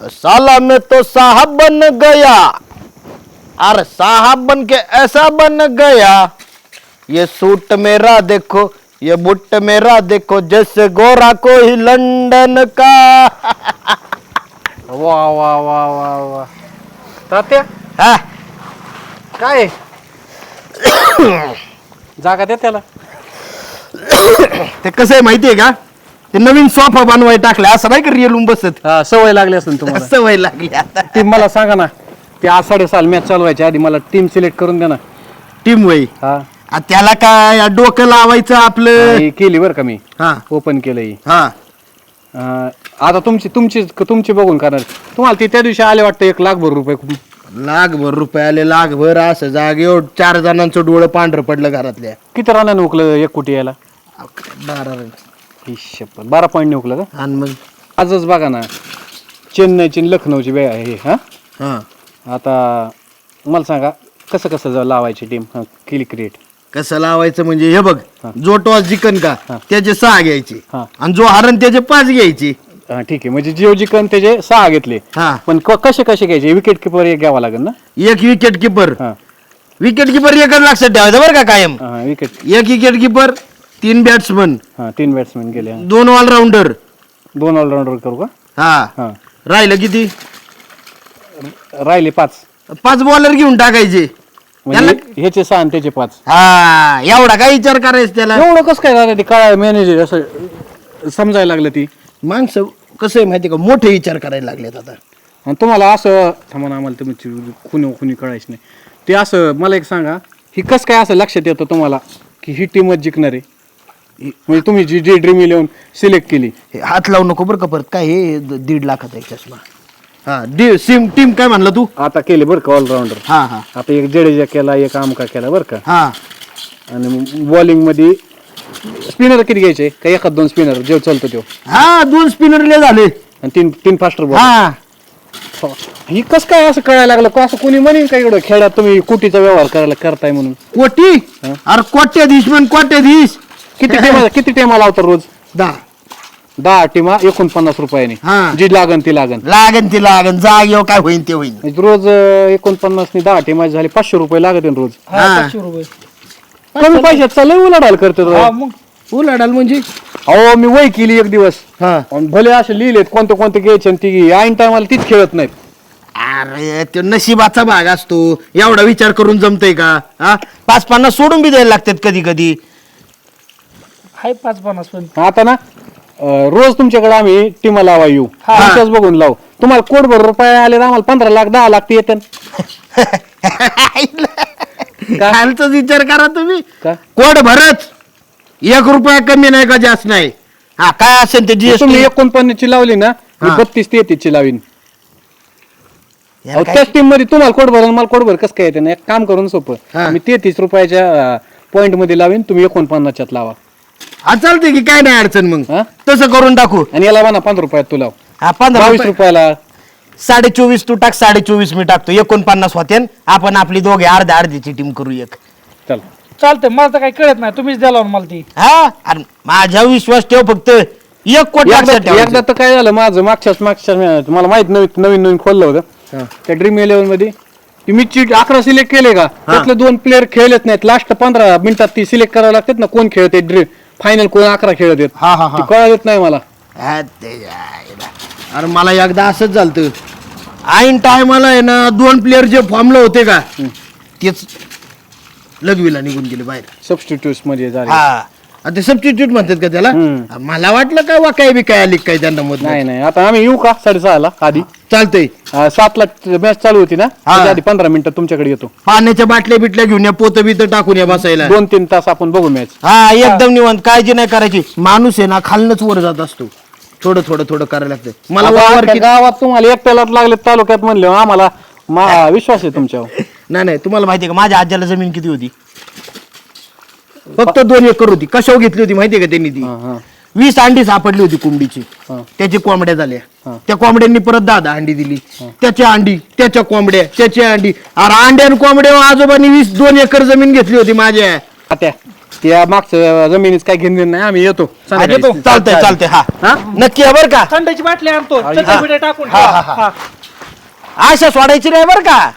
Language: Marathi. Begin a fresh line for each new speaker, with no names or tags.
साला में तो साहब बन गया। अरे साहब बन के ऐसा बन गया। ये सूट मेरा देखो ये बुट मेरा देखो जैसे गोरा कोई लंदन का।
वा वा वा वा वा तात्या?
हा,
काय? आहे? जागा द्या त्याला.
ते कसं आहे माहितीये का? ते नवीन सोफा बनवाय टाकला असं नाही का रिअल बसत?
हा सवय लागली असेल तुम्हाला.
सवय लागली आता.
ती मला सांगा ना ते आज साडेसाल मॅच चालवायच्या आधी मला टीम सिलेक्ट करून द्या ना.
टीम वय?
हा.
आ, त्याला काय डोकं लावायचं आपलं?
ही केली बरं का मी.
हा.
ओपन केलं ही.
हा.
अं, आता तुमची तुमची तुमची बघून करणार. तुम्हाला ती त्या दिवशी आले वाटतं एक लाख भर रुपये
लाखभर रुपये आले लाखभर असं जागेवर चार जणांचं डोळं पांढरं पडलं घरातल्या.
किती रनाने उकलं एक कोटी यायला?
बारा
ही शपथ. बारा पॉईंट उकलं का?
आणि मग?
आजच बघा ना चेन्नईची आणि लखनौची वेळ आहे ही, हा.
हा
आता मला सांगा कसं कसं जा- लावायची टीम केली क्रिएट
कसं लावायचं म्हणजे हे बघ. जो टॉस जिकन का. त्याचे सहा घ्यायचे.
हा.
आणि जो हरण त्याचे पाच घ्यायचे.
हा ठीक आहे. म्हणजे जिओ जिकन त्याचे सहा घेतले.
हा.
पण क- कसे कसे घ्यायचे? विकेट किपर एक घ्यावा लागेल ना?
एक विकेट किपर
हा.
विकेट किपर एकच लक्षात ठेवायचं बरं का कायम.
हा विकेट
एक विकेट किपर तीन बॅट्समन
हा तीन बॅट्समॅन गेले. हा.
दोन ऑलराऊंडर
दोन ऑलराऊंडर करू का?
हा.
हा.
राहिलं किती?
राहिले पाच.
पाच बॉलर घेऊन टाकायचे.
म्हणजे ह्याचे सहा आणि त्याचे पाच.
हा एवढा काय विचार करायचं त्याला?
एवढं कसं काय झालं ते काय मॅनेजर असं समजायला लागलं ती.
माणसं कसं आहे माहिती का? मोठे विचार करायला लागलेत आता.
आणि तुम्हाला असं थांबा ना आम्हाला तुमची खुनी खुनी कळायची नाही. ते असं मला एक सांगा ही कसं काय असं लक्षात येतं तुम्हाला की ही टीमच जिंकणार? आहे म्हणजे तुम्ही जी जी ड्रीम इलेव्हन सिलेक्ट केली.
हे हात लावू नको बरं का परत. काय हे? द- दीड लाखाचा एक चष्मा. हा डी सिम टीम काय म्हणला तू?
आता केले बरं का ऑलराऊंडर
हा हा.
आता एक जडेजा केला एक आमका केला बरं का.
हा.
आणि बॉलिंगमध्ये स्पिनर किती घ्यायचे? का एखाद दोन स्पिनर जेव चालतो तो
हा दोन स्पिनरले झाले.
आणि तीन तीन फास्टर बॉल
हा.
ही. कसं काय असं कळायला लागलं? का असं कोणी म्हणेन का एवढं खेळात तुम्ही कुटीचा व्यवहार करायला करताय म्हणून?
कोटी?
हा.
अरे कोट्याधीश म्हण कोट्याधीश.
किती टीमा किती टीमा लावतात रोज?
दहा.
दहा टीमा एकोणपन्नास रुपयाने.
हा.
जी लागन ती लागन.
लागन ती लागन. जाग येऊ काय होईन ते होईन.
म्हणजे रोज एकोणपन्नास नि दहा टीमा झाली पाचशे रुपये लागत रोज.
हा.
कमी पैशात चाललंय उलाढाल करते
उलाढाल म्हणजे?
अहो मी वय केली एक दिवस.
हा.
आणि भले असे लिहिलेत कोणते कोणते घ्यायचे आणि ती ऐन टायमाला तीच खेळत नाहीत.
अरे तो नशिबाचा भाग असतो. एवढा विचार करून जमतय का? हा? पाच पन्नास सोडून बी द्यायला लागतात कधी कधी
हाय पाच पन्नास पण.
आता ना अं, रोज तुमच्याकडे आम्ही टीमा लावा येऊ. तुमच्याच बघून लावू. तुम्हाला कोटभर रुपये आले तर आम्हाला पंधरा लाख दहा लाख ते येतात
खालचाच विचार करा तुम्ही.
का?
कोड भरच. एक रुपया कमी नाही का जास्त नाही? हा काय असेल ते
तुम्ही
जीएसटी
एकोणपन्नास ची लावली ना मी
हा.
बत्तीस तेहतीस ची लावीन. अहो, त्याच टीममध्ये तुम्हाला कोटभर आणि मला कोटभर कसं काय येते ना? एक काम करून सोपं.
हा.
मी तेहतीस रुपयाच्या पॉइंटमध्ये लावीन तुम्ही एकोणपन्नासच्यात लावा.
हा चालते की काय नाही अडचण मग.
हा?
तसं करून टाकू.
आणि याला म्हणा पंधरा रुपयात तू लाव.
हा पंधरा
बावीस
रुपये-
रुपयाला.
साडे चोवीस तू टाक साडे चोवीस मी टाकतो. एकोणपन्नास होते आपण आपली दोघे अर्ध्या अर्धीची टीम करू एक.
चल.
चालतंय मला तर काही कळत नाही. तुम्हीच द्याला मला ती.
हा? अरे माझ्या विश्वास ठेव फक्त. एक कोटी लक्षात
एकदा
ठेवायचं.
तर काय झालं माझं मागच्याच मागच्या मला माहीत नवीन नवीन नवीन खोललं होतं. त्या ड्रीम इलेव्हनमध्ये. ती मी चीट अकरा सिलेक्ट केले का? त्यातले दोन प्लेअर खेळलेच नाहीत. लास्ट पंधरा मिनिटात ती सिलेक्ट करावं लागतात ना कोण खेळते ड्रीम फायनल कोण अकरा खेळत आहेत
हा हा हा.
ती कळत नाही मला.
हा, ते. अरे मला एकदा असंच झालं ऐन टायमाला आहे ना दोन प्लेअर जे फॉर्मला होते का तेच लगवीला निघून गेले बाहेर.
सबस्टिट्यूटमध्ये झाले.
हा. आता सबस्टिट्यूट म्हणतात का त्याला?
हम्म.
मला वाटलं का वा काय बी काय आली काय त्यांना मत
नाही नाही. आता आम्ही येऊ का? साडेसहाला आधी.
चालतंय.
अं, सातला मॅच चालू होती ना?
हा.
त्याच्या आधी पंधरा मिनिटं तुमच्याकडे येतो.
पाण्याच्या बाटल्या बिटल्या घेऊन या पोत बित टाकून या बसायला.
दोन तीन तास आपण बघू मॅच
हा एकदम निवांत. काळजी नाही करायची. माणूस आहे ना खालनच वर जात असतो. थोडं थोडं थोडं करायला लागतं मला वावर
आता
किती-
गावात तुम्हाला एकट्याला लागले तालुक्यात म्हणले आम्हाला मा- विश्वास आहे तुमच्यावर.
नाही नाही तुम्हाला माहिती आहे का माझ्या आज्याला जमीन किती होती? फक्त दोन एकर होती. कशावर घेतली होती माहितीये का त्यांनी ती?
हा, हा.
वीस अंडी सापडली होती कोंबडीची.
हा.
त्याची कोंबड्या झाल्या.
हा.
त्या कोंबड्यांनी परत दहा दहा अंडी दिली. त्याच्या अंडी त्याच्या कोंबड्या त्याच्या अंडी. अरे अंड्या आणि कोंबड्या आजोबांनी वीस दोन एकर जमीन घेतली होती माझ्या.
आता त्या मागच्या जमिनीत काय घेणं नाही. आम्ही येतो संध्याकाळी.
चालतंय चालतंय हा.
हा?
नक्की आहे बरं का?
थंडाची बाटली आणतो. टाकून.
हा, हा,
हा.
आशा सोडायची नाही बरं का?